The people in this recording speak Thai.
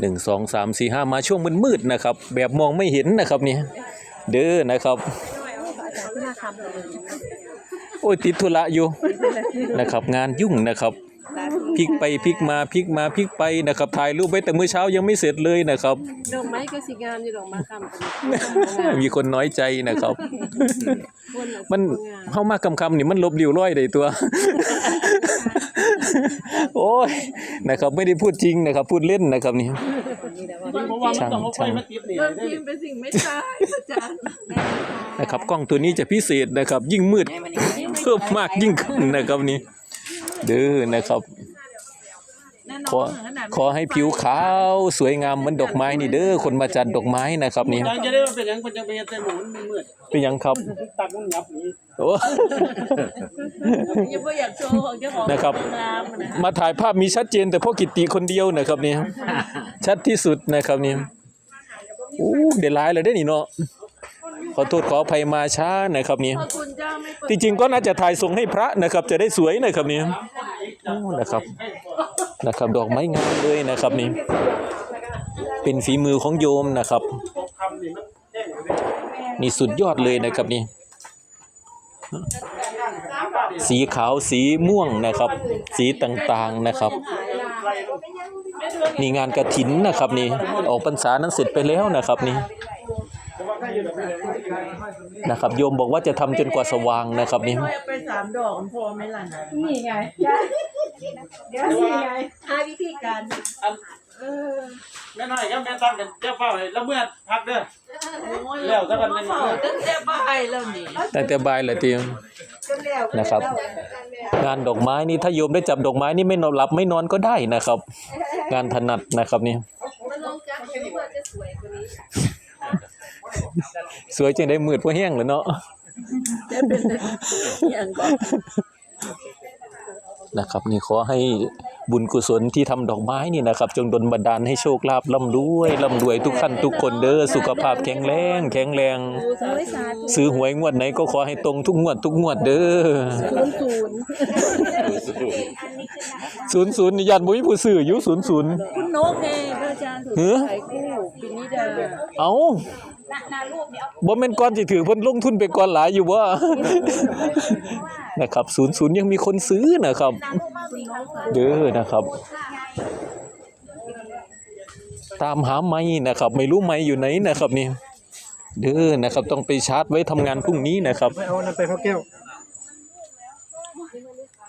หนึ่งสองสามสี่ห้ามาช่วงมืดๆนะครับ แบบมองไม่เห็นนะครับเนี่ยเด้อนะครับ โอ้ยติดธุระอยู่นะครับ งานยุ่งนะครับพลิกไปพลิกมาพลิกมาพลิกไปนะครับถ่ายรูปไว้แต่เมื่อเช้ายังไม่เสร็จเลยนะครับดอกไม้ก็สิงามอยู่ดอกไม้คำมีคนน้อยใจนะครับคนละมันงามเข้ามากคำๆนี่มันลบเลียวร้อยได้ตัว โอ้ยนะครับไม่ได้พูดจริงนะครับ พูดเล่นนะครับนี่เพราะว่ามันต้องเอาไฟมาติดนี่เรื่องได้จริงเป็นสิ่งไม่ใช่อาจารย์นะครับ กล้องตัวนี้จะพิเศษนะครับ ยิ่งมืดเพิ่มมากยิ่งขึ้นนะครับนี่เด้อนะครับ ขอขอให้ผิวขาวสวยงามเหมือนดอกไม้นี่เด้อคนมาจัดดอกไม้นะครับนี่ยังจะได้ว่าเป็นหยังเป็นจะเป็นแต่หนูมันมืดเป็นหยังครับตักมันยับนี่โอ้ยังไม่อยากโชว์ของเจ้าของนะครับงามนะมาถ่ายภาพมีชัดเจน แต่พ่อกิตติคนเดียวนะครับนี่ชัดที่สุดนะครับนี่โอ้เดี๋ยวร้ายเลยได้อนี่เนาะขอโทษขออภัยมาช้านะครับนี่พระคุณเจ้าไม่เปิดจริงๆก็น่าจะถ่ายส่งให้พระนะครับ จะได้สวยนะครับนี่โอ้นะครับ นะครับ ดอกไม้งามเลยนะครับนี่เป็นฝีมือของโยมนะครับนี่มันแจ้งเลยนี่สุดยอดเลยนะครับนี่สีขาวสีม่วงนะครับ สีต่างๆนะครับนี่งานกระถินนะครับนี่ออกพรรษานั้นเสร็จไปแล้วนะครับนี่ นะครับ โยมบอกว่าจะทำจนกว่าสว่างนะครับนี่ไปสามดอกมันพอไหมล่ะนะนี่ไง เดี๋ยวนี่ไงหาวิธีการ เออแม่น้อยครับแม่ตั้งกันเจ้าเฝ้าให้แล้วเมื่อพักเด้อ โอ้ยแล้วสักวันหนึ่ง เฝ้าตั้งแต่บ่ายแล้วนี่แต่แต่บายแหละทีนะครับ งานดอกไม้นี่ถ้าโยมได้จับดอกไม้นี่ไม่นอนหลับไม่นอนก็ได้นะครับ งานถนัดนะครับนี่ มันลงจากนี้ว่าจะสวยกว่านี้ สวยจนได้มืดเพราะแห้งแล้วเนาะจะเป็นอย่างก็นะครับนี่ขอให้บุญกุศลที่ทำดอกไม้นี่นะครับ จงดลบันดาลให้โชคลาภร่ำรวยร่ำรวยทุกขั้นทุกคนเด้อสุขภาพแข็งแรงแข็งแรงสวยสาธุซื้อหวยงวดไหนก็ขอให้ตรงทุกงวดทุกงวดเด้อศูนย์ศูนย์ศูนย์ศูนย์นี่ยันบุ้ยผู้ซื้ออยู่ศูนย์ศูนย์คุณนกเองพระอาจารย์ถูกหือขายคู่ ปินิดาเอาบ่แม่นก่อนสิถือเพิ่นลงทุนไปก่อนหลายอยู่บ่ นะครับศูนย์ศูนย์ยังมีคนซื้อนะครับเด้อนะครับ ตามหาไม้นะครับ ไม่รู้ไม้อยู่ไหนนะครับนี่เด้อนะครับ ต้องไปชาร์จไว้ทำงานพรุ่งนี้นะครับ ไม่เอานั่นไปเขาแก้ว